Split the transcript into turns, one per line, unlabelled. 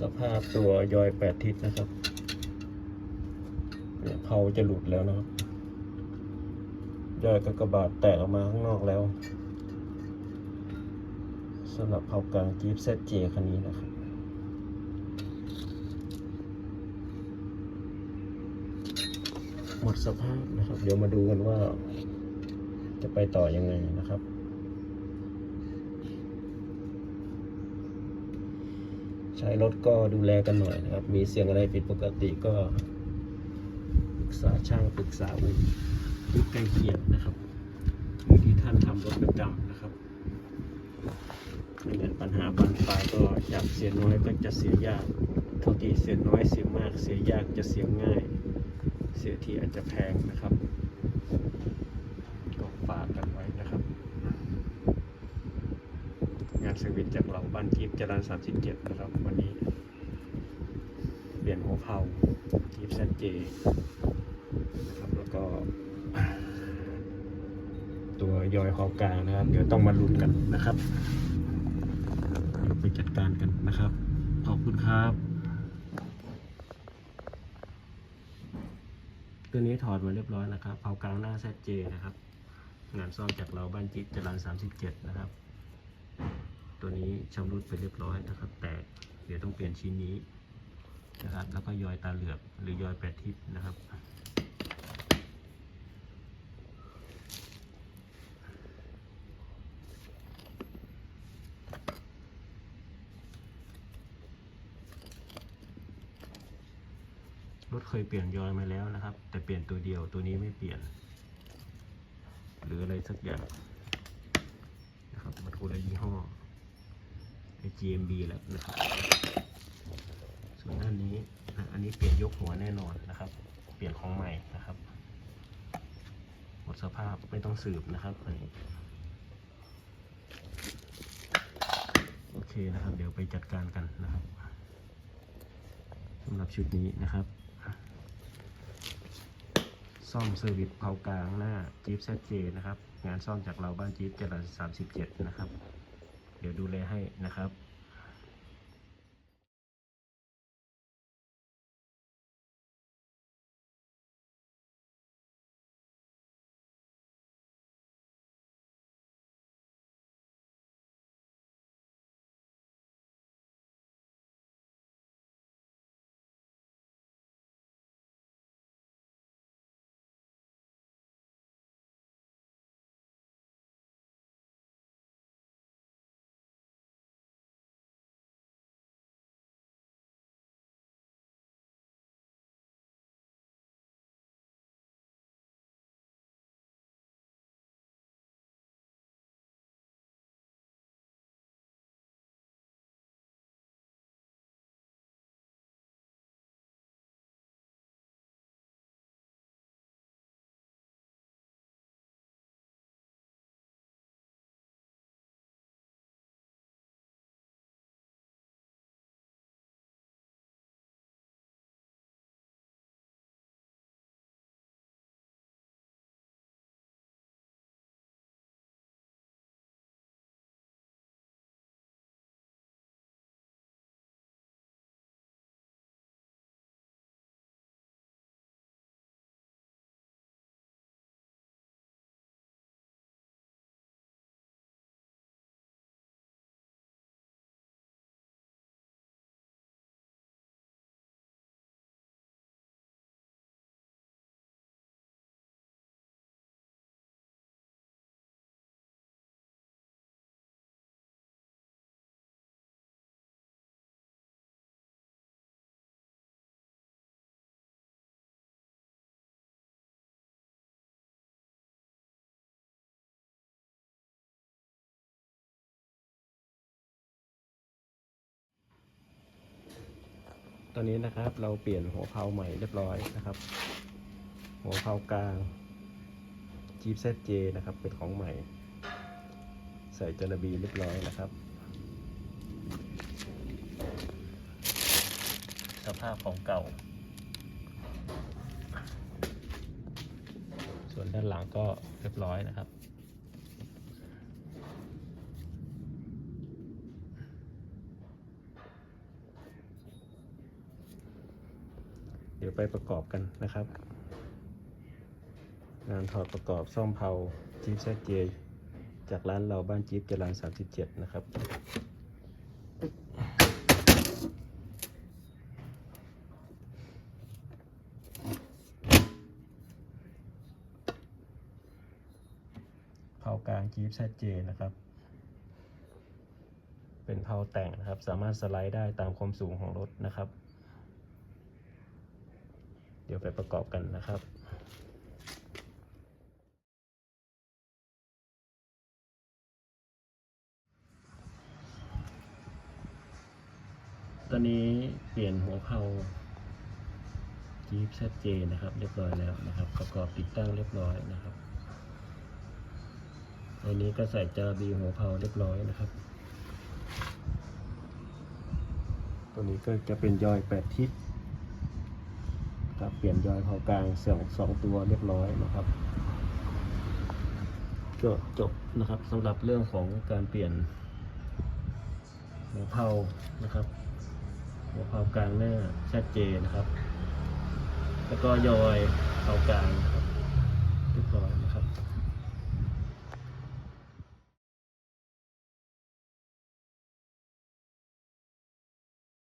สภาพตัวยอยแปดทิศนะครับเนี่ยเผาจะหลุดแล้วนะครับยอยกากบาดแตกออกมาข้างนอกแล้วสำหรับเผากลางจีบเซตเจคันนี้นะครับหมดสภาพนะครับ เดี๋ยวมาดูกันว่า จะไปต่อยังไงนะครับ ใช้รถก็ดูแลกันหน่อยนะครับ มีเสียงอะไรผิดปกติก็ปรึกษาช่างปรึกษาอู่ที่ใกล้เคียงนะครับที่ท่านทำรถประจำนะครับไม่งั้นปัญหาบานปลายก็จากเสียน้อยก็จะเสียยากเท่าที่เสียน้อยเสียมาก เสียยากจะเสียง่าย เสียทีอาจจะแพงนะครับก็ฝากกันไว้นะครับ งานเซอร์วิสจากเราบ้านจีบจรัน37นะครับ วันนี้ เปลี่ยนหัวเผาจีบแซนเจนะครับแล้วก็ ตัวยอยคอกลางนะครับ เดี๋ยวต้องมาลุ้นกันนะครับเดี๋ยวไปจัดการกันนะครับ ขอบคุณครับ ตัวนี้ถอดมาเรียบร้อยนะครับเผากลางหน้าแซเจนะครับ งานซ่อมจากเราบ้านจิตจรัน37นะครับ ตัวนี้ชำรุดไปเรียบร้อยนะครับ แต่เดี๋ยวต้องเปลี่ยนชิ้นนี้นะครับ แล้วก็ยอยตาเหลือกหรือยอยแปดทิศนะครับรถเคยเปลี่ยนยอยมาแล้วนะครับ แต่เปลี่ยนตัวเดียวตัวนี้ไม่เปลี่ยน หรืออะไรสักอย่างนะครับมันคนละยี่ห้อ GMB แหละนะครับ ส่วนด้านนี้อันนี้เปลี่ยนยกหัวแน่นอนนะครับ เปลี่ยนของใหม่นะครับหมดสภาพไม่ต้องสืบนะครับอันนี้โอเคนะครับ เดี๋ยวไปจัดการกันนะครับสำหรับชุดนี้นะครับ ซ่อมเซอร์วิสเผากลางหน้าจี๊ปแซเจนะครับ งานซ่อมจากเราบ้านจี๊ปจรัญสามสิบเจ็ดนะครับ ดี๋ยวดูแลให้นะครับ ตอนนี้นะครับ เราเปลี่ยนหัวเพลาใหม่เรียบร้อยนะครับ หัวเพลากลางจีบเซตเจนะครับ เป็นของใหม่ ใส่จระบีเรียบร้อยนะครับ สภาพของเก่า ส่วนด้านหลังก็เรียบร้อยนะครับ เดี๋ยวไปประกอบกันนะครับ งานถอดประกอบซ่อมเพาจี๊ปแซเจจากร้านเราบ้านจี๊ปจรัน37 นะครับเผากลางจี๊ปแซเจนะครับ เป็นเพาแต่งนะครับ สามารถสไลด์ได้ตามความสูงของรถนะครับ ดี๋ยวไปประกอบกันนะครับตอนนี้เปลี่ยนหัวเพาจี๊ปแซเจนะครับ เรียบร้อยแล้วนะครับ ประกอบติดตั้งเรียบร้อยนะครับในนี้ก็ใส่จาบีหัวเพาเรียบร้อยนะครับ ตัวนี้ก็จะเป็นยอยแปดทิศ ครับเปลี่ยนยอยเผากลางสองสองตัวเรียบร้อยนะครับก็จบนะครับสำหรับเรื่องของการเปลี่ยนหัวเผานะครับหัวเผากลางหน้าชัดเจนนะครับ แล้วก็ยอยเผากลาง